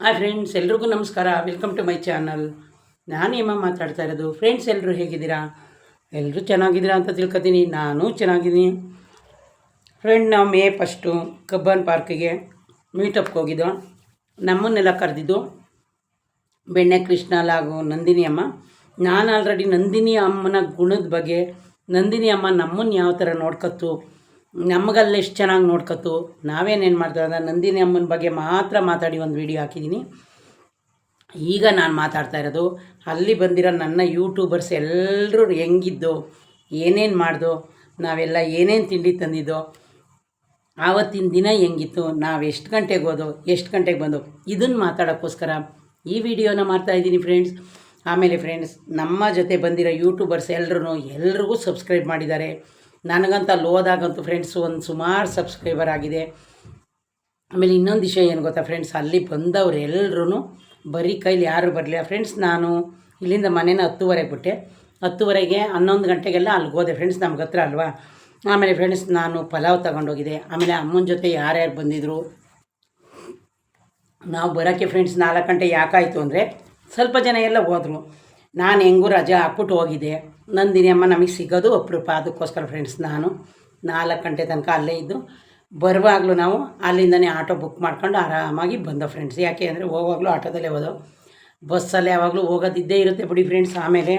Hi friends ಎಲ್ರಿಗೂ ನಮಸ್ಕಾರ. Welcome to my channel ನಾನು ಹೇಮ ಮಾತಾಡ್ತಾ ಇರೋದು. ಫ್ರೆಂಡ್ಸ್ ಎಲ್ಲರೂ ಹೇಗಿದ್ದೀರಾ? ಎಲ್ಲರೂ ಚೆನ್ನಾಗಿದ್ದೀರಾ ಅಂತ ತಿಳ್ಕೊತೀನಿ. ನಾನು ಚೆನ್ನಾಗಿದ್ದೀನಿ. ಫ್ರೆಂಡ್ ನಾವು ಮೇ ಫಸ್ಟು ಕಬ್ಬನ್ ಪಾರ್ಕಿಗೆ ಮೀಟಪ್ಗೆ ಹೋಗಿದ್ದೋ. ನಮ್ಮನ್ನೆಲ್ಲ ಕರೆದಿದ್ದು. ಬೆಣ್ಣೆ ಕೃಷ್ಣ, ಲಾಗು, ನಂದಿನಿ ಅಮ್ಮ. ನಾನು ಆಲ್ರೆಡಿ ನಂದಿನಿ ಅಮ್ಮನ ಗುಣದ ಬಗ್ಗೆ, ನಂದಿನಿ ಅಮ್ಮ ನಮ್ಮನ್ನು ಯಾವ ಥರ ನೋಡ್ಕೊತು ನಮಗಲ್ಲಿ ಎಷ್ಟು ಚೆನ್ನಾಗಿ ನೋಡ್ಕೊತು. ನಾವೇನೇನು ಮಾಡ್ತೀವಿ ಅಂದರೆ ನಂದಿನಿ ಅಮ್ಮನ ಬಗ್ಗೆ ಮಾತ್ರ ಮಾತಾಡಿ ಒಂದು ವಿಡಿಯೋ ಹಾಕಿದ್ದೀನಿ ಈಗ ನಾನು ಮಾತಾಡ್ತಾ ಇರೋದು, ಅಲ್ಲಿ ಬಂದಿರೋ ನನ್ನ ಯೂಟ್ಯೂಬರ್ಸ್ ಎಲ್ಲರೂ ಹೆಂಗಿದ್ದು, ಏನೇನು ಮಾಡ್ದೋ, ನಾವೆಲ್ಲ ಏನೇನು ತಿಂಡಿ ತಂದಿದ್ದೋ, ಆವತ್ತಿನ ದಿನ ಹೆಂಗಿತ್ತು, ನಾವು ಎಷ್ಟು ಗಂಟೆಗೆ ಹೋದೋ, ಎಷ್ಟು ಗಂಟೆಗೆ ಬಂದು ಇದನ್ನು ಮಾತಾಡೋಕ್ಕೋಸ್ಕರ ಈ ವಿಡಿಯೋನ ಮಾಡ್ತಾ ಇದ್ದೀನಿ ಫ್ರೆಂಡ್ಸ್ ಆಮೇಲೆ ಫ್ರೆಂಡ್ಸ್ ನಮ್ಮ ಜೊತೆ ಬಂದಿರೋ ಯೂಟ್ಯೂಬರ್ಸ್ ಎಲ್ಲರೂ ಎಲ್ರಿಗೂ ಸಬ್ಸ್ಕ್ರೈಬ್ ಮಾಡಿದ್ದಾರೆ. ನನಗಂತ ಲೋದಾಗಂತೂ ಫ್ರೆಂಡ್ಸ್ ಒಂದು ಸುಮಾರು ಸಬ್ಸ್ಕ್ರೈಬರ್ ಆಗಿದೆ. ಆಮೇಲೆ ಇನ್ನೊಂದು ವಿಷಯ ಏನು ಗೊತ್ತಾ ಫ್ರೆಂಡ್ಸ್ ಅಲ್ಲಿ ಬಂದವ್ರು ಎಲ್ಲರೂ ಬರೀ ಕೈಲಿ ಯಾರು ಬರಲಿಲ್ಲ. ಫ್ರೆಂಡ್ಸ್ ನಾನು ಇಲ್ಲಿಂದ ಮನೇನ ಹತ್ತುವರೆಗೆ ಬಿಟ್ಟೆ. ಹತ್ತುವರೆಗೆ ಹನ್ನೊಂದು ಗಂಟೆಗೆಲ್ಲ ಅಲ್ಲಿಗೆ ಹೋದೆ. ಫ್ರೆಂಡ್ಸ್ ನಮ್ಗೆ ಹತ್ರ ಅಲ್ವಾ? ಆಮೇಲೆ ಫ್ರೆಂಡ್ಸ್ ನಾನು ಪಲಾವ್ ತಗೊಂಡೋಗಿದ್ದೆ. ಆಮೇಲೆ ಅಮ್ಮನ ಜೊತೆ ಯಾರ್ಯಾರು ಬಂದಿದ್ದರು ನಾವು ಬರೋಕ್ಕೆ ಫ್ರೆಂಡ್ಸ್ ನಾಲ್ಕು ಗಂಟೆ ಯಾಕಾಯಿತು ಅಂದರೆ ಸ್ವಲ್ಪ ಜನ ಎಲ್ಲ ಹೋದರು. ನಾನು ಹೆಂಗೂ ರಜೆ ಹಾಕ್ಬಿಟ್ಟು ಹೋಗಿದ್ದೆ. ನಂದಿನಿ ಅಮ್ಮ ನಮಗೆ ಸಿಗೋದು ಅಪರೂಪ ಅದಕ್ಕೋಸ್ಕರ ಫ್ರೆಂಡ್ಸ್ ನಾನು. ನಾಲ್ಕು ಗಂಟೆ ತನಕ ಅಲ್ಲೇ ಇದ್ದು. ಬರುವಾಗಲೂ ನಾವು ಅಲ್ಲಿಂದನೇ ಆಟೋ ಬುಕ್ ಮಾಡ್ಕೊಂಡು ಆರಾಮಾಗಿ ಬಂದೋ ಫ್ರೆಂಡ್ಸ್ ಯಾಕೆ ಅಂದರೆ ಹೋಗುವಾಗಲೂ ಆಟೋದಲ್ಲೇ ಹೋದೋ ಬಸ್ಸಲ್ಲಿ ಯಾವಾಗಲೂ ಹೋಗೋದಿದ್ದೇ ಇರುತ್ತೆ ಬಿಡಿ ಫ್ರೆಂಡ್ಸ್ ಆಮೇಲೆ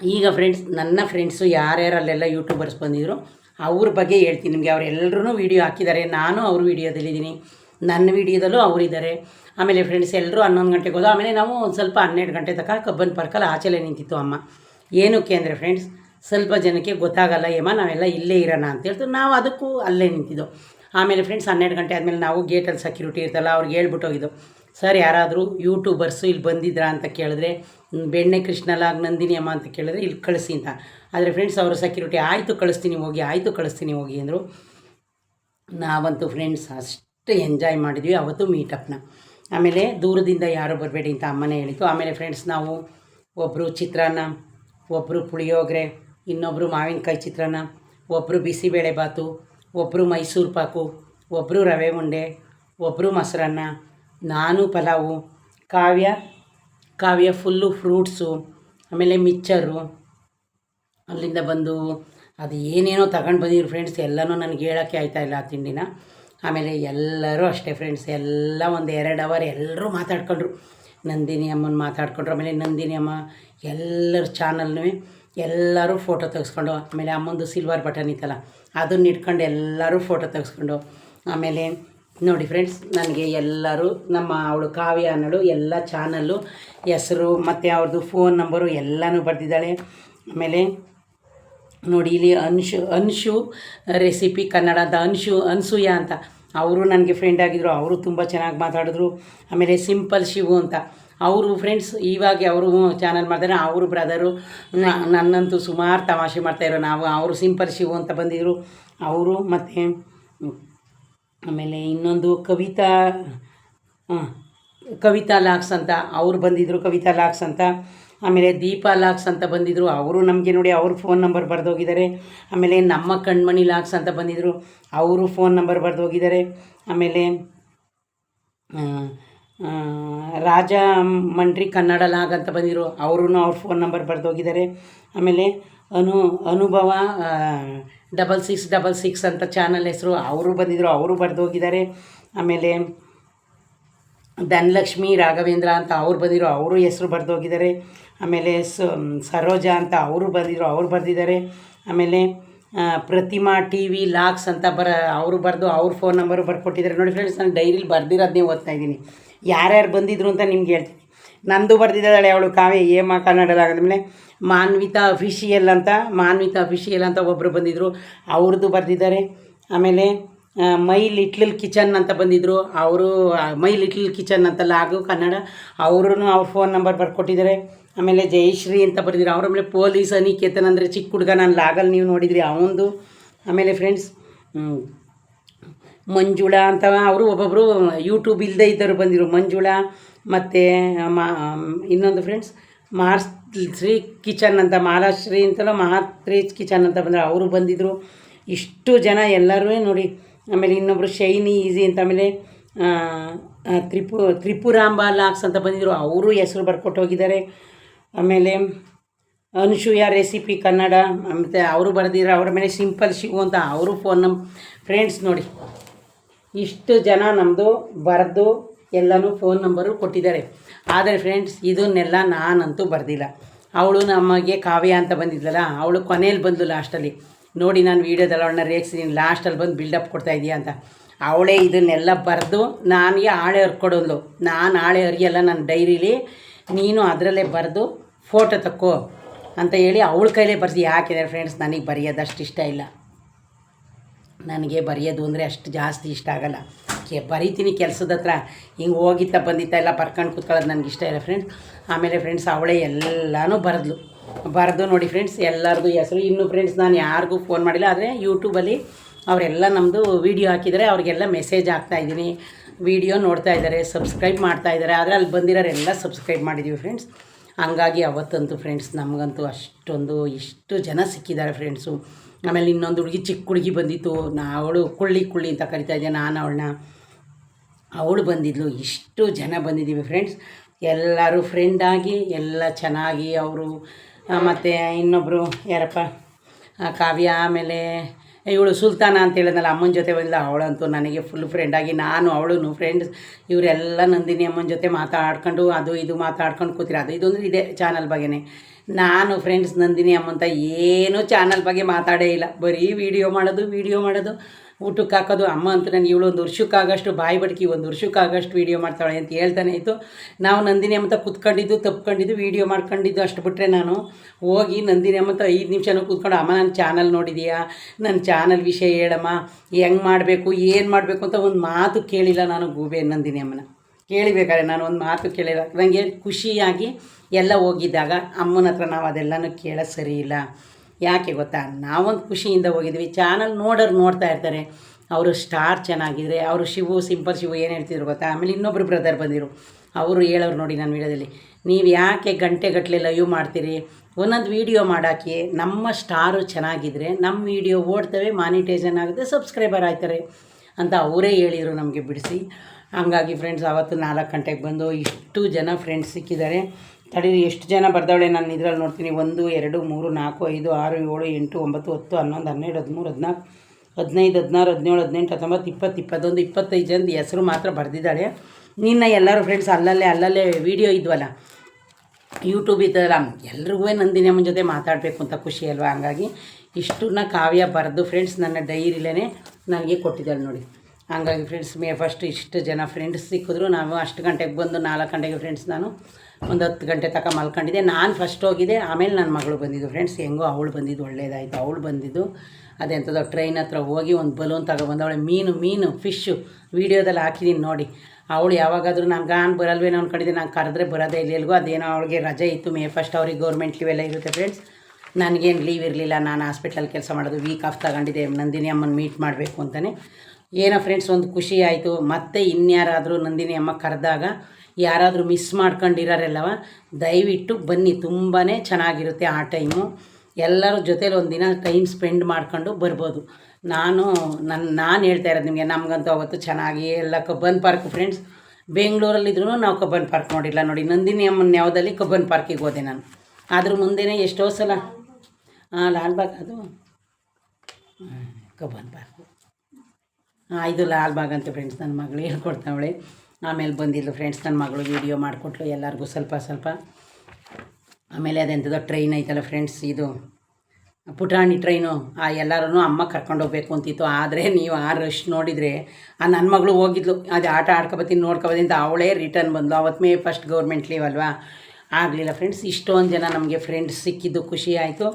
ಈಗ ಫ್ರೆಂಡ್ಸ್ ನನ್ನ ಫ್ರೆಂಡ್ಸು ಯಾರ್ಯಾರು ಅಲ್ಲೆಲ್ಲ ಯೂಟ್ಯೂಬರ್ಸ್ ಬಂದಿದ್ರು, ಅವ್ರ ಬಗ್ಗೆ ಹೇಳ್ತೀನಿ. ನಿಮಗೆ ಅವರೆಲ್ಲರೂ ವೀಡಿಯೋ ಹಾಕಿದ್ದಾರೆ. ನಾನು ಅವ್ರ ವೀಡಿಯೋದಲ್ಲಿದ್ದೀನಿ ನನ್ನ ವಿಡಿಯೋದಲ್ಲೂ ಅವರಿದ್ದಾರೆ ಆಮೇಲೆ ಫ್ರೆಂಡ್ಸ್ ಎಲ್ಲರೂ ಹನ್ನೊಂದು ಗಂಟೆಗೆ ಹೋದ ಆಮೇಲೆ ನಾವು ಒಂದು ಸ್ವಲ್ಪ ಹನ್ನೆರಡು ಗಂಟೆ ತನಕ ಕಬ್ಬನ್ ಪರ್ಕಲ್ಲಿ ಆಚೆಲೆ ನಿಂತಿತ್ತು ಅಮ್ಮ. ಏನಕ್ಕೆ ಅಂದರೆ ಫ್ರೆಂಡ್ಸ್ ಸ್ವಲ್ಪ ಜನಕ್ಕೆ ಗೊತ್ತಾಗಲ್ಲ ಏಮ ನಾವೆಲ್ಲ ಇಲ್ಲೇ ಇರೋಣ ಅಂತ ಹೇಳ್ತು ನಾವು ಅದಕ್ಕೂ ಅಲ್ಲೇ ನಿಂತಿದ್ದೋ. ಆಮೇಲೆ ಫ್ರೆಂಡ್ಸ್ ಹನ್ನೆರಡು ಗಂಟೆ ಆದಮೇಲೆ ನಾವು ಗೇಟಲ್ಲಿ ಸೆಕ್ಯೂರಿಟಿ ಇರ್ತಲ್ಲ, ಅವ್ರಿಗೆ ಹೇಳ್ಬಿಟ್ಟು ಹೋಗಿದ್ದು. ಸರ್, ಯಾರಾದರೂ ಯೂಟ್ಯೂಬರ್ಸು ಇಲ್ಲಿ ಬಂದಿದ್ರಾ ಅಂತ ಕೇಳಿದ್ರೆ ಬೆಣ್ಣೆ ಕೃಷ್ಣಲಾಗ್ ನಂದಿನಿ ಅಮ್ಮ ಅಂತ ಕೇಳಿದ್ರೆ ಇಲ್ಲಿ ಕಳಿಸಿ ಅಂತ. ಆದರೆ ಫ್ರೆಂಡ್ಸ್ ಅವರು ಸೆಕ್ಯೂರಿಟಿ ಆಯಿತು ಕಳಿಸ್ತೀನಿ, ಹೋಗಿ, ಆಯಿತು ಕಳಿಸ್ತೀನಿ, ಹೋಗಿ ಅಂದರು. ನಾವಂತೂ ಫ್ರೆಂಡ್ಸ್ ಅಷ್ಟು. ಎಂಜಾಯ್ ಮಾಡಿದ್ವಿ ಅವತ್ತು ಮೀಟಪ್ನ ಆಮೇಲೆ ದೂರದಿಂದ ಯಾರು ಬರಬೇಡಿ ಅಂತ ಅಮ್ಮನೇ ಹೇಳಿತು ಆಮೇಲೆ ಫ್ರೆಂಡ್ಸ್ ನಾವು ಒಬ್ಬರು ಚಿತ್ರಾನ್ನ ಒಬ್ಬರು ಪುಳಿಯೋಗರೆ ಇನ್ನೊಬ್ಬರು ಮಾವಿನಕಾಯಿ ಚಿತ್ರಾನ್ನ ಒಬ್ಬರು ಬಿಸಿಬೇಳೆಬಾತು ಒಬ್ಬರು ಮೈಸೂರು ಪಾಕು ಒಬ್ಬರು ರವೆ ಉಂಡೆ ಒಬ್ಬರು ಮೊಸರನ್ನ, ನಾನು ಪಲಾವು, ಕಾವ್ಯ ಕಾವ್ಯ ಫುಲ್ಲು ಫ್ರೂಟ್ಸು ಆಮೇಲೆ ಮಿಕ್ಚರು ಅಲ್ಲಿಂದ ಬಂದು ಅದು ಏನೇನೋ ತಗೊಂಡು ಬಂದಿದ್ರು ಫ್ರೆಂಡ್ಸ್ ಎಲ್ಲನೂ ನನಗೆ ಹೇಳೋಕ್ಕೆ ಇಲ್ಲ ಆ ತಿಂಡಿನ. ಆಮೇಲೆ ಎಲ್ಲರೂ ಅಷ್ಟೇ ಫ್ರೆಂಡ್ಸ್ ಎಲ್ಲ ಒಂದು ಎರಡು ಅವರ್ ಎಲ್ಲರೂ ಮಾತಾಡ್ಕೊಂಡ್ರು. ನಂದಿನಿ ಅಮ್ಮನ ಮಾತಾಡ್ಕೊಂಡ್ರು, ಆಮೇಲೆ ನಂದಿನಿ ಅಮ್ಮ ಎಲ್ಲರ ಚಾನಲ್ನೂ ಎಲ್ಲರೂ ಫೋಟೋ ತೆಗೆಸ್ಕೊಂಡು, ಆಮೇಲೆ ಅಮ್ಮಂದು ಸಿಲ್ವರ್ ಬಟನ್ ಇತ್ತಲ್ಲ, ಅದನ್ನ ಇಟ್ಕೊಂಡು ಎಲ್ಲರೂ ಫೋಟೋ ತೆಗೆಸ್ಕೊಂಡು, ಆಮೇಲೆ ನೋಡಿ ಫ್ರೆಂಡ್ಸ್ ನನಗೆ ಎಲ್ಲರೂ ನಮ್ಮ ಅವಳು ಕಾವ್ಯ ಅನ್ನೋಳು ಎಲ್ಲ ಚಾನಲ್ಲು ಹೆಸರು, ಮತ್ತು ಅವ್ರದ್ದು ಫೋನ್ ನಂಬರು ಎಲ್ಲನೂ ಬರೆದಿದ್ದಾಳೆ. ಆಮೇಲೆ ನೋಡಿ ಇಲ್ಲಿ ಅನ್ಶು ಅನ್ಶು ರೆಸಿಪಿ ಕನ್ನಡದ ಅನ್ಶು, ಅನ್ಸೂಯ ಅಂತ. ಅವರು ನನಗೆ ಫ್ರೆಂಡ್ ಆಗಿದ್ದರು ಅವರು ತುಂಬ ಚೆನ್ನಾಗಿ ಮಾತಾಡಿದ್ರು. ಆಮೇಲೆ ಸಿಂಪಲ್ ಶಿವು ಅಂತ. ಅವರು ಫ್ರೆಂಡ್ಸ್ ಇವಾಗ ಅವರು ಚಾನಲ್ ಮಾಡ್ತಾರೆ, ಅವರು ಬ್ರದರು ನನ್ನಂತೂ ಸುಮಾರು ತಮಾಷೆ ಮಾಡ್ತಾಯಿರೋ ನಾವು, ಅವರು ಸಿಂಪಲ್ ಶಿವು ಅಂತ ಬಂದಿದ್ದರು ಅವರು ಮತ್ತು, ಆಮೇಲೆ ಇನ್ನೊಂದು ಕವಿತಾ ಕವಿತಾ ಲಾಕ್ಸ್ ಅಂತ. ಅವರು ಬಂದಿದ್ದರು ಕವಿತಾ ಲಾಕ್ಸ್ ಅಂತ. ಆಮೇಲೆ ದೀಪಾ ಲಾಕ್ಸ್ ಅಂತ ಬಂದಿದ್ದರು ಅವರು ನಮಗೆ ನೋಡಿ ಅವ್ರ ಫೋನ್ ನಂಬರ್ ಬರೆದೋಗಿದ್ದಾರೆ. ಆಮೇಲೆ ನಮ್ಮ ಕಣ್ಮಣಿ ಲಾಕ್ಸ್ ಅಂತ ಬಂದಿದ್ದರು ಅವರು ಫೋನ್ ನಂಬರ್ ಬರೆದೋಗಿದ್ದಾರೆ. ಆಮೇಲೆ ರಾಜ ಮಂಡ್ರಿ ಕನ್ನಡ ಲಾಗ್ ಅಂತ ಬಂದಿದ್ರು. ಅವರು ಅವ್ರ ಫೋನ್ ನಂಬರ್ ಬರೆದೋಗಿದ್ದಾರೆ. ಆಮೇಲೆ ಅನು, ಅನುಭವ ಡಬಲ್ ಸಿಕ್ಸ್ ಡಬಲ್ ಸಿಕ್ಸ್ ಅಂತ ಚಾನಲ್ ಹೆಸರು. ಅವರು ಬಂದಿದ್ದರು ಅವರು ಬರೆದೋಗಿದ್ದಾರೆ. ಆಮೇಲೆ ಧನಲಕ್ಷ್ಮಿ, ರಾಘವೇಂದ್ರ ಅಂತ ಅವ್ರು ಬಂದಿರೋ ಅವರು ಹೆಸರು ಬರೆದೋಗಿದ್ದಾರೆ. ಆಮೇಲೆ ಸರೋಜ ಅಂತ ಅವರು ಬಂದಿರೋ ಅವ್ರು ಬರೆದಿದ್ದಾರೆ. ಆಮೇಲೆ ಪ್ರತಿಮಾ ಟಿ ವಿ ಲಾಕ್ಸ್ ಅಂತ ಬರ, ಅವರು ಬರೆದು ಅವ್ರ ಫೋನ್ ನಂಬರು ಬರ್ಕೊಟ್ಟಿದ್ದಾರೆ. ನೋಡಿ ಫ್ರೆಂಡ್ಸ್ ನಾನು ಡೈರಿಲಿ ಬರ್ದಿರೋದನ್ನೇ ಓದ್ತಾ ಇದ್ದೀನಿ. ಯಾರ್ಯಾರು ಬಂದಿದ್ರು ಅಂತ ನಿಮ್ಗೆ ಹೇಳ್ತೀನಿ. ನಂದು ಬರೆದಿದ್ದಾಳೆ ಅವಳು ಕಾವ್ಯ ಮಾ ಕನ್ನಡದಾಗದ್ಮೇಲೆ ಮಾನ್ವಿತಾ ಅಫಿಷಿಯಲ್ ಅಂತ, ಮಾನ್ವಿತಾ ಅಫಿಷಿಯಲ್ ಅಂತ ಒಬ್ಬರು ಬಂದಿದ್ದರು ಅವ್ರದ್ದು ಬರೆದಿದ್ದಾರೆ. ಆಮೇಲೆ ಮೈ ಲಿಟ್ಲ್ ಕಿಚನ್ ಅಂತ ಬಂದಿದ್ದರು ಅವರು ಮೈ ಲಿಟ್ಲ್ ಕಿಚನ್ ಅಂತ ಲಾಗು ಕನ್ನಡ. ಅವರು ಅವ್ರ ಫೋನ್ ನಂಬರ್ ಬರ್ಕೊಟ್ಟಿದ್ದಾರೆ. ಆಮೇಲೆ ಜಯಶ್ರೀ ಅಂತ ಬರೆದಿದ್ರು. ಅವ್ರ ಆಮೇಲೆ ಪೊಲೀಸ್ ಅನಿಕೇತನ್ ಅಂದರೆ ಚಿಕ್ಕ ಹುಡುಗ ನಾನು ಲಾಗಲ್ಲಿ ನೀವು ನೋಡಿದ್ರಿ ಅವನದು ಆಮೇಲೆ ಫ್ರೆಂಡ್ಸ್ ಮಂಜುಳಾ ಅಂತ ಅವರು ಒಬ್ಬೊಬ್ಬರು ಯೂಟ್ಯೂಬ್ ಇಲ್ಲದೆ ಇದ್ದವರು ಬಂದಿರು ಮಂಜುಳಾ ಮತ್ತು, ಮಾ, ಇನ್ನೊಂದು ಫ್ರೆಂಡ್ಸ್ ಮಾರ್ಸ್ ಶ್ರೀ ಕಿಚನ್ ಅಂತ ಮಹಾರಾಶ್ರೀ ಅಂತಲೋ ಮಹಾತ್ರಿ ಕಿಚನ್ ಅಂತ ಬಂದರು. ಅವರು ಬಂದಿದ್ದರು ಇಷ್ಟು ಜನ ಎಲ್ಲರೂ ನೋಡಿ. ಆಮೇಲೆ ಇನ್ನೊಬ್ಬರು ಶೈನಿ, ಈಸಿ ಅಂತ ಆಮೇಲೆ ತ್ರಿಪು, ತ್ರಿಪುರಾಂಬ ಲಾಕ್ಸ್ ಅಂತ ಬಂದಿದ್ರು, ಅವರು ಹೆಸರು ಬರ್ಕೊಟ್ಟು ಹೋಗಿದ್ದಾರೆ. ಆಮೇಲೆ ಅನುಸೂಯ ರೆಸಿಪಿ ಕನ್ನಡ, ಮತ್ತು ಅವರು ಬರೆದಿರೋ ಅವ್ರ ಮೇಲೆ ಸಿಂಪಲ್ ಶಿವು ಅಂತ ಅವರು ಫೋನ್ ನಮ್ಮ ಫ್ರೆಂಡ್ಸ್ ನೋಡಿ. ಇಷ್ಟು ಜನ ನಮ್ಮದು ಬರೆದು ಎಲ್ಲನೂ ಫೋನ್ ನಂಬರು ಕೊಟ್ಟಿದ್ದಾರೆ. ಆದರೆ ಫ್ರೆಂಡ್ಸ್, ಇದನ್ನೆಲ್ಲ ನಾನಂತೂ ಬರೆದಿಲ್ಲ. ಅವಳು ನಮಗೆ ಕಾವ್ಯ ಅಂತ ಬಂದಿದ್ಲಲ್ಲ, ಅವಳು ಕೊನೆಯಲ್ಲಿ ಬಂದು ಲಾಸ್ಟಲ್ಲಿ. ನೋಡಿ ನಾನು ವೀಡಿಯೋದಲ್ಲಿ ಅವಳನ್ನ ರೇಗಿಸಿದ್ದೀನಿ ಲಾಸ್ಟಲ್ಲಿ ಬಂದು ಬಿಲ್ಡಪ್ ಕೊಡ್ತಾ ಇದೆಯಾ ಅಂತ. ಅವಳೇ ಇದನ್ನೆಲ್ಲ ಬರೆದು ನನಗೆ ಆಳೆ ಹರ್ಕೊಡೋದು ನಾನು ಆಳೆ ಹರಿಯಲ್ಲ ನನ್ನ ಡೈರಿಲಿ. ನೀನು ಅದರಲ್ಲೇ ಬರೆದು ಫೋಟೋ ತಕ್ಕೋ ಅಂತ ಹೇಳಿ ಅವಳ ಕೈಲೇ ಬರೆಸಿ ಯಾಕೆಂದರೆ ಫ್ರೆಂಡ್ಸ್ ನನಗೆ ಬರೆಯೋದು ಅಷ್ಟು ಇಷ್ಟ ಇಲ್ಲ. ನನಗೆ ಬರೆಯೋದು ಅಂದರೆ ಅಷ್ಟು ಜಾಸ್ತಿ ಇಷ್ಟ ಆಗಲ್ಲ. ಕೆ, ಬರಿತೀನಿ ಕೆಲಸದ ಹತ್ರ. ಹಿಂಗೆ ಹೋಗಿತ್ತ ಬಂದಿತ್ತ ಎಲ್ಲ ಬರ್ಕೊಂಡು ಕೂತ್ಕೊಳ್ಳೋದು ನನಗೆ ಇಷ್ಟ ಇಲ್ಲ ಫ್ರೆಂಡ್ಸ್ ಆಮೇಲೆ ಫ್ರೆಂಡ್ಸ್ ಅವಳೇ ಎಲ್ಲನೂ ಬರೆದ್ಲು. ಬರೆದು ನೋಡಿ ಫ್ರೆಂಡ್ಸ್ ಎಲ್ಲರದು ಹೆಸರು, ಇನ್ನು ಫ್ರೆಂಡ್ಸ್ ನಾನು ಯಾರಿಗೂ ಫೋನ್ ಮಾಡಿಲ್ಲ, ಆದರೆ ಯೂಟ್ಯೂಬಲ್ಲಿ ಅವರೆಲ್ಲ ನಮ್ಮದು ವೀಡಿಯೋ ಹಾಕಿದರೆ, ಅವರಿಗೆಲ್ಲ ಮೆಸೇಜ್ ಹಾಕ್ತಾ ಇದ್ದೀನಿ. ವೀಡಿಯೋ ನೋಡ್ತಾ ಇದ್ದಾರೆ ಸಬ್ಸ್ಕ್ರೈಬ್ ಮಾಡ್ತಾ ಇದ್ದಾರೆ ಆದರೆ ಅಲ್ಲಿ ಬಂದಿರೋರೆಲ್ಲ ಸಬ್ಸ್ಕ್ರೈಬ್ ಮಾಡಿದ್ದೀವಿ ಫ್ರೆಂಡ್ಸ್ ಹಂಗಾಗಿ ಅವತ್ತಂತೂ ಫ್ರೆಂಡ್ಸ್ ನಮಗಂತೂ ಅಷ್ಟೊಂದು, ಇಷ್ಟು ಜನ ಸಿಕ್ಕಿದ್ದಾರೆ ಫ್ರೆಂಡ್ಸು ಆಮೇಲೆ ಇನ್ನೊಂದು ಹುಡುಗಿ ಚಿಕ್ಕ ಹುಡುಗಿ ಬಂದಿತ್ತು, ನಾ ಅವಳು ಕುಳ್ಳಿ ಕುಳ್ಳಿ ಅಂತ ಕರಿತಾ ಇದ್ದೆ, ನಾನು ಅವಳನ್ನ. ಅವಳು ಬಂದಿದ್ಲು, ಇಷ್ಟು ಜನ ಬಂದಿದ್ದೀವಿ ಫ್ರೆಂಡ್ಸ್ ಎಲ್ಲರೂ ಫ್ರೆಂಡಾಗಿ ಎಲ್ಲ ಚೆನ್ನಾಗಿ, ಅವರು ಮತ್ತು ಇನ್ನೊಬ್ಬರು ಯಾರಪ್ಪ? ಕಾವ್ಯ ಆಮೇಲೆ ಇವಳು ಸುಲ್ತಾನ ಅಂತ ಹೇಳಿದ್ನಲ್ಲ, ಅಮ್ಮನ ಜೊತೆ ಬಂದಿಲ್ಲ ಅವಳಂತೂ ನನಗೆ ಫುಲ್ ಫ್ರೆಂಡಾಗಿ ನಾನು ಅವಳು ಫ್ರೆಂಡ್ಸ್ ಇವರೆಲ್ಲ ನಂದಿನಿ ಅಮ್ಮನ ಜೊತೆ ಮಾತಾಡ್ಕೊಂಡು ಅದು ಇದು ಮಾತಾಡ್ಕೊಂಡು ಕೂತಿರ. ಅದು ಇದೊಂದು ಅಂದರೆ ಇದೆ ಚಾನಲ್ ಬಗ್ಗೆನೇ. ನಾನು ಫ್ರೆಂಡ್ಸ್ ನಂದಿನಿ ಅಮ್ಮಂತ ಏನೂ ಚಾನಲ್ ಬಗ್ಗೆ ಮಾತಾಡೇ ಇಲ್ಲ. ಬರೀ ವೀಡಿಯೋ ಮಾಡೋದು ವೀಡಿಯೋ ಮಾಡೋದು. ಊಟಕ್ಕೆ ಹಾಕೋದು ಅಮ್ಮ ಅಂತ ನನಗೆ ಇವಳು ಒಂದು ವರ್ಷಕ್ಕಾಗಷ್ಟು ಬಾಯಿ ಬಡ್ಕಿ ಒಂದು ವರ್ಷಕ್ಕಾಗಷ್ಟು ವೀಡಿಯೋ ಮಾಡ್ತಾಳೆ ಅಂತ ಹೇಳ್ತಾನೆ. ಇತ್ತು ನಾವು ನಂದಿನಿ ಅಮ್ಮತ ಕುತ್ಕೊಂಡಿದ್ದು ತಪ್ಕೊಂಡಿದ್ದು ವೀಡಿಯೋ ಮಾಡ್ಕೊಂಡಿದ್ದು ಅಷ್ಟು ಬಿಟ್ಟರೆ ನಾನು ಹೋಗಿ ನಂದಿನಿ ಅಮ್ಮತ ಐದು ನಿಮಿಷನೂ ಕೂತ್ಕೊಂಡು, ಅಮ್ಮ ನನ್ನ ಚಾನಲ್ ನೋಡಿದೀಯಾ? ನನ್ನ ಚಾನಲ್ ವಿಷಯ ಹೇಳಮ್ಮ? ಹೆಂಗೆ ಮಾಡಬೇಕು? ಏನು ಮಾಡಬೇಕು? ಅಂತ ಒಂದು ಮಾತು ಕೇಳಿಲ್ಲ ನಾನು ಗೂಬೆ ನಂದಿನಿ ಅಮ್ಮನ. ಕೇಳಿಬೇಕಾದ್ರೆ ನಾನು ಒಂದು ಮಾತು ಕೇಳಿಲ್ಲ. ನನಗೆ ಖುಷಿಯಾಗಿ ಎಲ್ಲ ಹೋಗಿದ್ದಾಗ ಅಮ್ಮನ ಹತ್ರ ನಾವು ಅದೆಲ್ಲನೂ ಕೇಳೋ ಸರಿ ಇಲ್ಲ. ಯಾಕೆ ಗೊತ್ತಾ? ನಾವೊಂದು ಖುಷಿಯಿಂದ ಹೋಗಿದ್ವಿ. ಚಾನಲ್ ನೋಡೋರು ನೋಡ್ತಾ ಇರ್ತಾರೆ. ಅವರು ಸ್ಟಾರ್ ಚೆನ್ನಾಗಿದ್ರೆ, ಅವರು ಶಿವು, ಸಿಂಪಲ್ ಶಿವು ಏನು ಹೇಳ್ತಿದ್ರು ಗೊತ್ತಾ? ಆಮೇಲೆ ಇನ್ನೊಬ್ಬರು ಬ್ರದರ್ ಬಂದಿರು. ಅವರು ಹೇಳೋರು ನೋಡಿ ನನ್ನ ವೀಡಿಯೋದಲ್ಲಿ, ನೀವು ಯಾಕೆ ಗಂಟೆಗಟ್ಟಲೆ ಲೈವ್ ಮಾಡ್ತೀರಿ? ಒಂದೊಂದು ವೀಡಿಯೋ ಮಾಡಾಕಿ, ನಮ್ಮ ಸ್ಟಾರು ಚೆನ್ನಾಗಿದ್ರೆ ನಮ್ಮ ವೀಡಿಯೋ ಓಡ್ತವೆ ಮಾನಿಟೈಸನ್ ಆಗುತ್ತೆ ಸಬ್ಸ್ಕ್ರೈಬರ್ ಆಯ್ತಾರೆ. ಅಂತ ಅವರೇ ಹೇಳಿದರು ನಮಗೆ ಬಿಡಿಸಿ. ಹಂಗಾಗಿ ಫ್ರೆಂಡ್ಸ್ ಆವತ್ತು ನಾಲ್ಕು ಗಂಟೆಗೆ ಬಂದು ಇಷ್ಟು ಜನ ಫ್ರೆಂಡ್ಸ್ ಸಿಕ್ಕಿದ್ದಾರೆ. ತಡೀರಿ, ಎಷ್ಟು ಜನ ಬರ್ದವಳೆ ನಾನು ಇದ್ರಲ್ಲಿ ನೋಡ್ತೀನಿ. ಒಂದು, ಎರಡು, ಮೂರು, ನಾಲ್ಕು, ಐದು, ಆರು, ಏಳು, ಎಂಟು, ಒಂಬತ್ತು, ಹತ್ತು, ಹನ್ನೊಂದು, ಹನ್ನೆರಡು, ಹದಿಮೂರು, ಹದಿನಾಲ್ಕು, ಹದಿನೈದು, ಹದಿನಾರು, ಹದಿನೇಳು, ಹದಿನೆಂಟು, ಹತ್ತೊಂಬತ್ತು, ಇಪ್ಪತ್ತು, ಇಪ್ಪತ್ತೊಂದು, ಇಪ್ಪತ್ತೈದು ಜನದ ಹೆಸರು ಮಾತ್ರ ಬರೆದಿದ್ದಾಳೆ. ನಿನ್ನ ಎಲ್ಲರೂ ಫ್ರೆಂಡ್ಸ್ ಅಲ್ಲಲ್ಲೇ ಅಲ್ಲಲ್ಲೇ ವೀಡಿಯೋ ಇದ್ವಲ್ಲ? ಯೂಟ್ಯೂಬ್ ಇದ್ದಲ್ಲ ಎಲ್ರಿಗೂ ನಂದಿನಿ ಅಮ್ಮನ ಜೊತೆ ಮಾತಾಡಬೇಕು ಅಂತ ಖುಷಿ ಅಲ್ವಾ? ಹಂಗಾಗಿ ಇಷ್ಟನ್ನ ಕಾವ್ಯ ಬರೆದು ಫ್ರೆಂಡ್ಸ್ ನನ್ನ ಡೈರಿಲೇ ನನಗೆ ಕೊಟ್ಟಿದ್ದಾಳೆ ನೋಡಿ. ಹಂಗಾಗಿ ಫ್ರೆಂಡ್ಸ್ ಮೇ ಫಸ್ಟ್ ಇಷ್ಟು ಜನ ಫ್ರೆಂಡ್ಸ್ ಸಿಕ್ಕಿದ್ರು. ನಾವು ಅಷ್ಟು ಗಂಟೆಗೆ ಬಂದು ನಾಲ್ಕು ಗಂಟೆಗೆ ಫ್ರೆಂಡ್ಸ್ ನಾನು. ಒಂದು ಹತ್ತು ಗಂಟೆ ತನಕ ಮಲ್ಕೊಂಡಿದ್ದೆ. ನಾನು ಫಸ್ಟ್ ಹೋಗಿದ್ದೆ, ಆಮೇಲೆ ನನ್ನ ಮಗಳು ಬಂದಿದ್ದು. ಫ್ರೆಂಡ್ಸ್ ಹೆಂಗೋ ಅವಳು ಬಂದಿದ್ದು, ಒಳ್ಳೇದಾಯಿತು. ಅವಳು ಬಂದಿದ್ದು. ಅದೆಂಥದೋ ಟ್ರೈನ್ ಹತ್ರ ಹೋಗಿ ಒಂದು ಬಲೂನ್ ತಗೊಬಂದವಳೆ. ಮೀನು ಮೀನು ಫಿಶ್ಶು ವೀಡಿಯೋದಲ್ಲಿ ಹಾಕಿದ್ದೀನಿ ನೋಡಿ. ಅವಳು ಯಾವಾಗಾದರೂ ನಾನು ಗಾನ್ ಬರಲ್ವೇನೋ ಅಂದ್ಕೊಂಡಿದ್ದೆ ನಾನು ಕರೆದ್ರೆ ಬರೋದೇ ಇಲ್ಲ ಅದೇನೋ ಅವಳಿಗೆ ರಜೆ ಇತ್ತು. ಮೇ ಫಸ್ಟ್ ಅವ್ರಿಗೆ ಗೌರ್ಮೆಂಟ್ ಲೀವ್ ಎಲ್ಲ ಇರುತ್ತೆ ಫ್ರೆಂಡ್ಸ್ ನನಗೇನು ಲೀವ್ ಇರಲಿಲ್ಲ. ನಾನು ಹಾಸ್ಪಿಟಲ್ ಕೆಲಸ ಮಾಡೋದು ವೀಕ್ ಆಫ್ ತಗೊಂಡಿದ್ದೆ. ನಂದಿನಿ ಅಮ್ಮನ ಮೀಟ್ ಮಾಡಬೇಕು ಅಂತಲೇ ಏನೋ ಫ್ರೆಂಡ್ಸ್ ಒಂದು ಖುಷಿ ಆಯಿತು. ಮತ್ತೆ ಇನ್ಯಾರಾದರೂ ನಂದಿನಿ ಅಮ್ಮ ಕರೆದಾಗ ಯಾರಾದರೂ ಮಿಸ್ ಮಾಡ್ಕೊಂಡಿರೋರೆಲ್ಲವ, ದಯವಿಟ್ಟು ಬನ್ನಿ. ತುಂಬಾ ಚೆನ್ನಾಗಿರುತ್ತೆ ಆ ಟೈಮು ಎಲ್ಲರ ಜೊತೇಲಿ ಒಂದು ದಿನ ಟೈಮ್ ಸ್ಪೆಂಡ್ ಮಾಡ್ಕೊಂಡು ಬರ್ಬೋದು. ನಾನು ನನ್ನ ನಾನು ಹೇಳ್ತಾ ಇರೋದು ನಿಮಗೆ, ನಮಗಂತೂ ಅವತ್ತು ಚೆನ್ನಾಗಿ ಎಲ್ಲ ಕಬ್ಬನ್ ಪಾರ್ಕ್ ಫ್ರೆಂಡ್ಸ್ ಬೆಂಗಳೂರಲ್ಲಿದ್ರೂ ನಾವು ಕಬ್ಬನ್ ಪಾರ್ಕ್ ನೋಡಿಲ್ಲ ನೋಡಿ. ನಂದಿನಿ ಅಮ್ಮನ ಯಾವುದಲ್ಲಿ ಕಬ್ಬನ್ ಪಾರ್ಕಿಗೆ ಹೋದೆ ನಾನು. ಅದ್ರ ಮುಂದೆನೇ ಎಷ್ಟೋ ಸಲ ಹಾಂ ಲಾಲ್ಬಾಗ್, ಅದು ಕಬ್ಬನ್ ಪಾರ್ಕು ಹಾಂ ಇದು ಲಾಲ್ಬಾಗ್ ಅಂತ ಫ್ರೆಂಡ್ಸ್ ನನ್ನ ಮಗಳು ಹೇಳ್ಕೊಡ್ತಾವಳೆ. ಆಮೇಲೆ ಬಂದಿದ್ಲು ಫ್ರೆಂಡ್ಸ್ ನನ್ನ ಮಗಳು ವೀಡಿಯೋ ಮಾಡಿಕೊಟ್ಲು ಎಲ್ಲರಿಗೂ ಸ್ವಲ್ಪ ಸ್ವಲ್ಪ. ಆಮೇಲೆ ಅದೆಂಥದೋ ಟ್ರೈನ್ ಐತಲ್ಲ ಫ್ರೆಂಡ್ಸ್ ಇದು ಪುಟಾಣಿ ಟ್ರೈನು ಆ ಎಲ್ಲರೂ ಅಮ್ಮ ಕರ್ಕೊಂಡು ಹೋಗ್ಬೇಕು ಅಂತಿತ್ತು. ಆದರೆ ನೀವು ಆ ರಶ್ ನೋಡಿದರೆ ಆ ನನ್ನ ಮಗಳು ಹೋಗಿದ್ಲು. ಅದು ಆಟ ಆಡ್ಕೊಬತ್ತೀನಿ ನೋಡ್ಕೊಬತ್ತೀನಿ ಅವಳೇ ರಿಟರ್ನ್ ಬಂದು ಅವತ್ತು ಮೇ ಫಸ್ಟ್ ಗೌರ್ಮೆಂಟ್ ಲೀವ್ ಅಲ್ವಾ? ಆಗಲಿಲ್ಲ ಫ್ರೆಂಡ್ಸ್ ಇಷ್ಟೊಂದು ಜನ ನಮಗೆ ಫ್ರೆಂಡ್ಸ್ ಸಿಕ್ಕಿದ್ದು ಖುಷಿ ಆಯಿತು.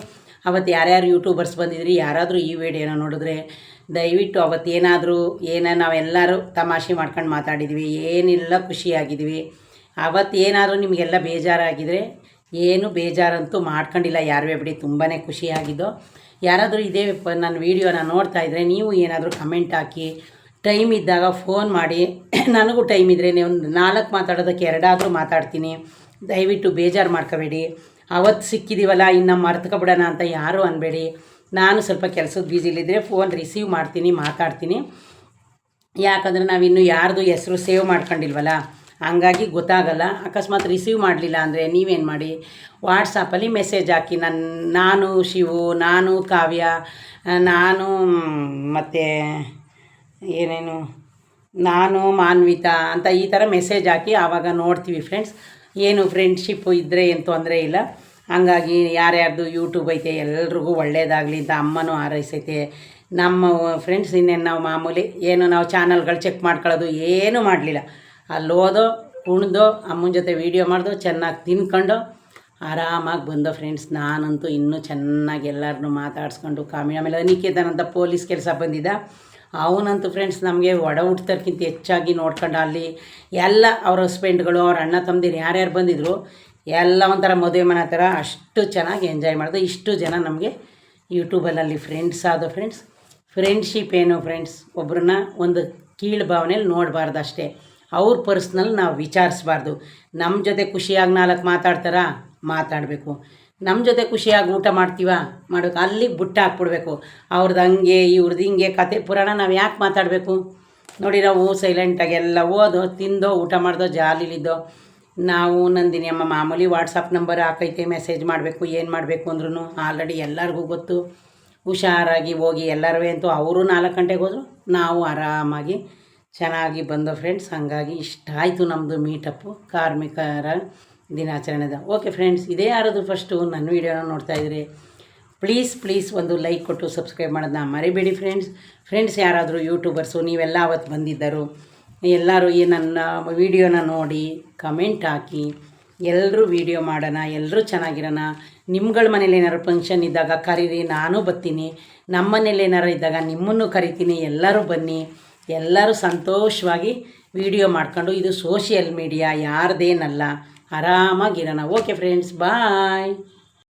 ಅವತ್ತು ಯಾರ್ಯಾರು ಯೂಟ್ಯೂಬರ್ಸ್ ಬಂದಿದ್ರಿ, ಯಾರಾದರೂ ಈ ವಿಡಿಯೋನ ನೋಡಿದ್ರೆ ದಯವಿಟ್ಟು ಅವತ್ತು ಏನಾದರೂ ಏನ ನಾವೆಲ್ಲರೂ ತಮಾಷೆ ಮಾಡ್ಕೊಂಡು ಮಾತಾಡಿದ್ವಿ, ಏನಿಲ್ಲ ಖುಷಿಯಾಗಿದ್ವಿ. ಅವತ್ತು ಏನಾದರೂ ನಿಮಗೆಲ್ಲ ಬೇಜಾರಾಗಿದ್ದರೆ ಏನು ಬೇಜಾರಂತೂ ಮಾಡ್ಕೊಂಡಿಲ್ಲ ಯಾರೇ ಬಿಡಿ ತುಂಬಾ ಖುಷಿಯಾಗಿದ್ದು. ಯಾರಾದರೂ ಇದೇ ನನ್ನ ವೀಡಿಯೋನ ನೋಡ್ತಾ ಇದ್ದರೆ ನೀವು ಏನಾದರೂ ಕಮೆಂಟ್ ಹಾಕಿ, ಟೈಮ್ ಇದ್ದಾಗ ಫೋನ್ ಮಾಡಿ, ನನಗೂ ಟೈಮ್ ಇದ್ದರೆ ಒಂದು ನಾಲ್ಕು ಮಾತಾಡೋದಕ್ಕೆ ಎರಡಾದರೂ ಮಾತಾಡ್ತೀನಿ. ದಯವಿಟ್ಟು ಬೇಜಾರು ಮಾಡ್ಕೋಬೇಡಿ. ಅವತ್ತು ಸಿಕ್ಕಿದ್ದೀವಲ್ಲ ಇನ್ನು ಮರ್ತ್ಕೊಬಿಡೋಣ ಅಂತ ಯಾರೂ ಅನ್ಬೇಡಿ. ನಾನು ಸ್ವಲ್ಪ ಕೆಲಸದ ಬ್ಯುಸಿಲಿದ್ದರೆ ಫೋನ್ ರಿಸೀವ್ ಮಾಡ್ತೀನಿ, ಮಾತಾಡ್ತೀನಿ. ಯಾಕಂದರೆ ನಾವಿನ್ನು ಯಾರ್ದು ಹೆಸರು ಸೇವ್ ಮಾಡ್ಕೊಂಡಿಲ್ವಲ್ಲ, ಹಂಗಾಗಿ ಗೊತ್ತಾಗಲ್ಲ. ಅಕಸ್ಮಾತ್ ರಿಸೀವ್ ಮಾಡಲಿಲ್ಲ ಅಂದರೆ ನೀವೇನು ಮಾಡಿ? ವಾಟ್ಸಪ್ಪಲ್ಲಿ ಮೆಸೇಜ್ ಹಾಕಿ ನನ್ನ ನಾನು ಶಿವು, ನಾನು ಕಾವ್ಯ ನಾನು ಮತ್ತು ಏನೇನು, ನಾನು ಮಾನ್ವಿತಾ ಅಂತ ಈ ಥರ ಮೆಸೇಜ್ ಹಾಕಿ ಆವಾಗ ನೋಡ್ತೀವಿ ಫ್ರೆಂಡ್ಸ್ ಏನು ಫ್ರೆಂಡ್ಶಿಪ್ಪು ಇದ್ದರೆ ಏನು ತೊಂದರೆ ಇಲ್ಲ. ಹಂಗಾಗಿ ಯಾರ್ಯಾರ್ದು ಯೂಟ್ಯೂಬ್ ಐತೆ, ಎಲ್ರಿಗೂ ಒಳ್ಳೇದಾಗಲಿ ಅಂತ ಅಮ್ಮನೂ ಹಾರೈಸೈತೆ. ನಮ್ಮ ಫ್ರೆಂಡ್ಸ್ ಇನ್ನೇನು ನಾವು ಮಾಮೂಲಿ ಏನು ನಾವು ಚಾನಲ್ಗಳು ಚೆಕ್ ಮಾಡ್ಕೊಳ್ಳೋದು ಏನೂ ಮಾಡಲಿಲ್ಲ. ಅಲ್ಲಿ ಓದೋ, ಕುಣ್ದೋ, ಅಮ್ಮನ ಜೊತೆ ವೀಡಿಯೋ ಮಾಡ್ದೋ, ಚೆನ್ನಾಗಿ ತಿನ್ಕೊಂಡು, ಆರಾಮಾಗಿ ಬಂದೋ ಫ್ರೆಂಡ್ಸ್ ನಾನಂತೂ ಇನ್ನೂ ಚೆನ್ನಾಗಿ ಎಲ್ಲರನ್ನೂ ಮಾತಾಡ್ಸ್ಕೊಂಡು ಕಾಮಿ ಆಮೇಲೆ ಅನಿಕೇತನ್ ಪೊಲೀಸ್ ಕೆಲಸ ಬಂದಿದ್ದ ಅವನಂತೂ ಫ್ರೆಂಡ್ಸ್ ನಮಗೆ ಒಡ ಹುಟ್ಟಿದಕ್ಕಿಂತ ಹೆಚ್ಚಾಗಿ ನೋಡ್ಕೊಂಡು ಅಲ್ಲಿ ಎಲ್ಲ ಅವ್ರ ಹಸ್ಬೆಂಡ್ಗಳು ಅವ್ರ ಅಣ್ಣ ತಮ್ಮದಿರು ಯಾರ್ಯಾರು ಬಂದಿದ್ರು ಎಲ್ಲ ಒಂಥರ ಮದುವೆ ಮನೆ ಥರ ಅಷ್ಟು ಚೆನ್ನಾಗಿ ಎಂಜಾಯ್ ಮಾಡಿದೆ. ಇಷ್ಟು ಜನ ನಮಗೆ ಯೂಟ್ಯೂಬಲ್ಲಿ ಫ್ರೆಂಡ್ಸ್ ಆದ ಫ್ರೆಂಡ್ಸ್ ಫ್ರೆಂಡ್ಶಿಪ್ ಏನು ಫ್ರೆಂಡ್ಸ್ ಒಬ್ಬರನ್ನ ಒಂದು ಕೀಳು ಭಾವನೆಯಲ್ಲಿ ನೋಡಬಾರ್ದು ಅಷ್ಟೇ ಅವ್ರ ಪರ್ಸ್ನಲ್ ನಾವು ವಿಚಾರಿಸ್ಬಾರ್ದು. ನಮ್ಮ ಜೊತೆ ಖುಷಿಯಾಗಿ ನಾಲ್ಕು ಮಾತಾಡ್ತಾರಾ? ಮಾತಾಡಬೇಕು. ನಮ್ಮ ಜೊತೆ ಖುಷಿಯಾಗಿ ಊಟ ಮಾಡ್ತೀವ? ಮಾಡೋಕೆ ಅಲ್ಲಿ ಬುಟ್ಟ ಹಾಕ್ಬಿಡ್ಬೇಕು. ಅವ್ರದ್ದು ಹಂಗೆ ಇವ್ರದ್ದು ಹಿಂಗೆ ಕತೆ ಪುರಾಣ ನಾವು ಯಾಕೆ ಮಾತಾಡಬೇಕು? ನೋಡಿ, ನಾವು ಸೈಲೆಂಟಾಗಿ ಎಲ್ಲ ಓದೋ, ತಿಂದೋ, ಊಟ ಮಾಡ್ದೋ, ಜಾಲಿಲಿದ್ದೋ ನಾವು ನಂದಿನಿ ಅಮ್ಮ ಮಾಮೂಲಿ ವಾಟ್ಸಪ್ ನಂಬರ್ ಹಾಕೈತೆ ಮೆಸೇಜ್ ಮಾಡಬೇಕು, ಏನು ಮಾಡಬೇಕು ಅಂದ್ರೂ ಆಲ್ರೆಡಿ ಎಲ್ಲರಿಗೂ ಗೊತ್ತು. ಹುಷಾರಾಗಿ ಹೋಗಿ ಎಲ್ಲರೂ ಅಂತೂ ಅವರು ನಾಲ್ಕು ಗಂಟೆಗೆ ಹೋದರು, ನಾವು ಆರಾಮಾಗಿ ಚೆನ್ನಾಗಿ ಬಂದೋ ಫ್ರೆಂಡ್ಸ್ ಹಾಗಾಗಿ ಇಷ್ಟ ಆಯಿತು ನಮ್ಮದು ಮೀಟಪ್ಪು ಕಾರ್ಮಿಕರ ದಿನಾಚರಣೆದ. ಓಕೆ ಫ್ರೆಂಡ್ಸ್ ಇದೇ ಯಾರದು ಫಸ್ಟು ನನ್ನ ವೀಡಿಯೋನ ನೋಡ್ತಾ ಇದ್ರಿ ಪ್ಲೀಸ್ ಪ್ಲೀಸ್ ಒಂದು ಲೈಕ್ ಕೊಟ್ಟು ಸಬ್ಸ್ಕ್ರೈಬ್ ಮಾಡೋದನ್ನ ಮರಿಬೇಡಿ ಫ್ರೆಂಡ್ಸ್ ಫ್ರೆಂಡ್ಸ್ ಯಾರಾದರೂ ಯೂಟ್ಯೂಬರ್ಸು ನೀವೆಲ್ಲ ಅವತ್ತು ಬಂದಿದ್ದರು ಎಲ್ಲರೂ ಈ ನನ್ನ ವೀಡಿಯೋನ ನೋಡಿ ಕಮೆಂಟ್ ಹಾಕಿ ಎಲ್ಲರೂ ವೀಡಿಯೋ ಮಾಡೋಣ ಎಲ್ಲರೂ ಚೆನ್ನಾಗಿರೋಣ. ನಿಮ್ಗಳ ಮನೇಲಿ ಏನಾರು ಫಂಕ್ಷನ್ ಇದ್ದಾಗ ಕರೀರಿ, ನಾನು ಬರ್ತೀನಿ. ನಮ್ಮ ಮನೇಲಿ ಏನಾರು ಇದ್ದಾಗ ನಿಮ್ಮನ್ನು ಕರಿತೀನಿ. ಎಲ್ಲರೂ ಬನ್ನಿ. ಎಲ್ಲರೂ ಸಂತೋಷವಾಗಿ ವೀಡಿಯೋ ಮಾಡ್ಕೊಂಡು, ಇದು ಸೋಷಿಯಲ್ ಮೀಡಿಯಾ ಯಾರ್ದೇನಲ್ಲ, ಆರಾಮಾಗಿರೋಣ. Okay friends bye